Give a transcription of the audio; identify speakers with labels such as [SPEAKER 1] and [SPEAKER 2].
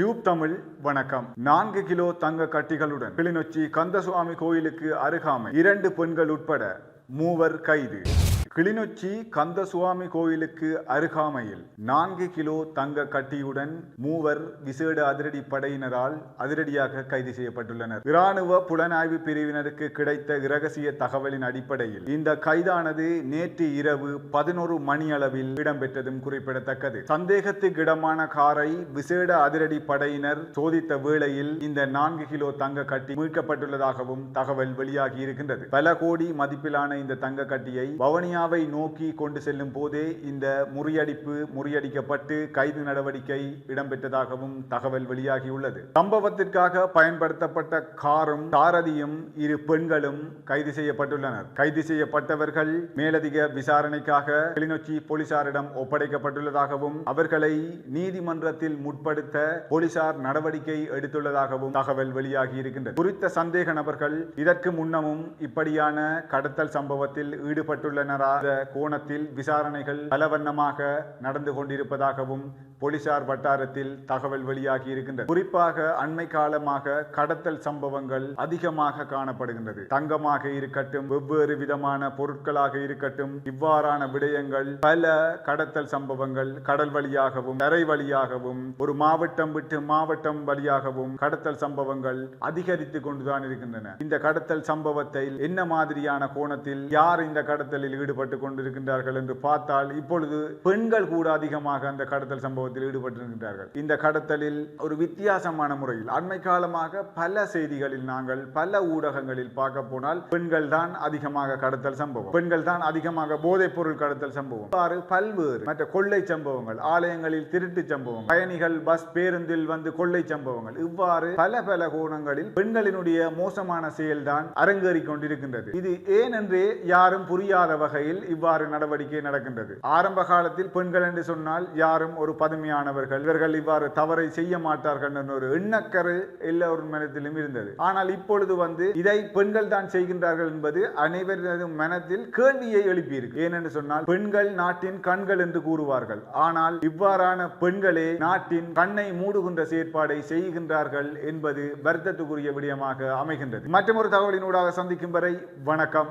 [SPEAKER 1] Tube Tamil வணக்கம். நான்கு kilo தங்க கட்டிகளுடன் கிளிநொச்சி கந்தசுவாமி கோயிலுக்கு அருகாமை இரண்டு பெண்கள் உட்பட மூவர் கைது. கிளிநொச்சி கந்தசுவாமி கோயிலுக்கு அருகாமையில் நான்கு கிலோ தங்க கட்டியுடன் மூவர் விசேட அதிரடி படையினரால் அதிரடியாக கைது செய்யப்பட்டுள்ளனர். இராணுவ புலனாய்வு பிரிவினருக்கு கிடைத்த இரகசிய தகவலின் அடிப்படையில் இந்த கைதானது நேற்று இரவு பதினோரு மணி அளவில் இடம்பெற்றதும் குறிப்பிடத்தக்கது. சந்தேகத்துக்கிடமான காரை விசேட அதிரடி படையினர் சோதித்த வேளையில் இந்த நான்கு கிலோ தங்க கட்டி மீட்கப்பட்டுள்ளதாகவும் தகவல் வெளியாகி இருக்கின்றது பல கோடி மதிப்பிலான இந்த தங்க கட்டியை சீனாவை நோக்கி கொண்டு செல்லும் போதே இந்த முறியடிப்பு முறியடிக்கப்பட்டு கைது நடவடிக்கை இடம்பெற்றதாகவும் தகவல் வெளியாகியுள்ளது. சம்பவத்திற்காக பயன்படுத்தப்பட்ட காரும் சாரதியும் இரு பெண்களும் கைது செய்யப்பட்டுள்ளனர். கைது செய்யப்பட்டவர்கள் மேலதிக விசாரணைக்காக கிளிநொச்சி போலீசாரிடம் ஒப்படைக்கப்பட்டுள்ளதாகவும் அவர்களை நீதிமன்றத்தில் முற்படுத்த போலீசார் நடவடிக்கை எடுத்துள்ளதாகவும் தகவல் வெளியாகி இருக்கின்றது குறித்த சந்தேக நபர்கள் இதற்கு முன்னமும் இப்படியான கடத்தல் சம்பவத்தில் ஈடுபட்டுள்ளனரா இந்த கோணத்தில் விசாரணைகள் பலவண்ணமாக நடந்து கொண்டிருப்பதாகவும் போலீசார் வட்டாரத்தில் தகவல் வெளியாகி இருக்கின்றது. குறிப்பாக அண்மை காலமாக கடத்தல் சம்பவங்கள் அதிகமாக காணப்படுகின்றது. தங்கமாக இருக்கட்டும் வெவ்வேறு விதமான பொருட்களாக இருக்கட்டும் இவ்வாறான விடயங்கள் பல கடத்தல் சம்பவங்கள் கடல் வழியாகவும் தரை வழியாகவும் ஒரு மாவட்டம் விட்டு மாவட்டம் வழியாகவும் கடத்தல் சம்பவங்கள் அதிகரித்து கொண்டுதான் இருக்கின்றன. இந்த கடத்தல் சம்பவத்தை என்ன மாதிரியான கோணத்தில் யார் இந்த கடத்தலில் ஈடுபட்டு கொண்டிருக்கின்றார்கள் என்று பார்த்தால் இப்பொழுது பெண்கள் கூட அதிகமாக அந்த கடத்தல் சம்பவம் சம்பவத்தில் ஈடுபட்டிருக்கின்றார்கள். இந்த கடத்தலில் ஒரு வித்தியாசமான முறையில் அண்மை காலமாக பல செய்திகளில் நாங்கள் பல ஊடகங்களில் பார்க்க போனால் பெண்கள் தான் அதிகமாக கடத்தல் சம்பவம். பெண்கள் தான் அதிகமாக போதைப் பொருள் கடத்தல் சம்பவம். பல்வேறு மற்ற கொள்ளை சம்பவங்கள் ஆலயங்களில் திருட்டு சம்பவம் பயணிகள் பஸ் பேருந்தில் வந்து கொள்ளை சம்பவங்கள் இவ்வாறு பல பல கோணங்களில் பெண்களினுடைய மோசமான செயல்தான் அரங்கேறி கொண்டிருக்கின்றது. இது ஏன் என்றே யாரும் புரியாத வகையில் இவ்வாறு நடவடிக்கை நடக்கின்றது. ஆரம்ப காலத்தில் பெண்கள் என்று சொன்னால் யாரும் ஒரு பதுமையானவர்கள் இவர்கள் இவ்வாறு தவறை செய்ய மாட்டார்கள் என்ற ஒரு எண்ணக்கரு எல்லோரும் மனத்திலும் இருந்தது. ஆனால் இப்பொழுது வந்து இதை பெண்கள் தான் செய்கின்றார்கள் என்பது அனைவரது மனத்தில் கேள்வியை எழுப்பியிருக்கு. ஏனென்று சொன்னால் பெண்கள் நாட்டின் கண்கள் என்று கூறுவார்கள். ஆனால் இவ்வாறான பெண்களே நாட்டின் கண்ணை மூடுகின்ற செயற்பாடை செய்கின்றார்கள் என்பது வருத்தத்துக்குரிய விடயமாக அமைகின்றது. மற்றொரு தகவலினூடாக சந்திக்கும் வரை வணக்கம்.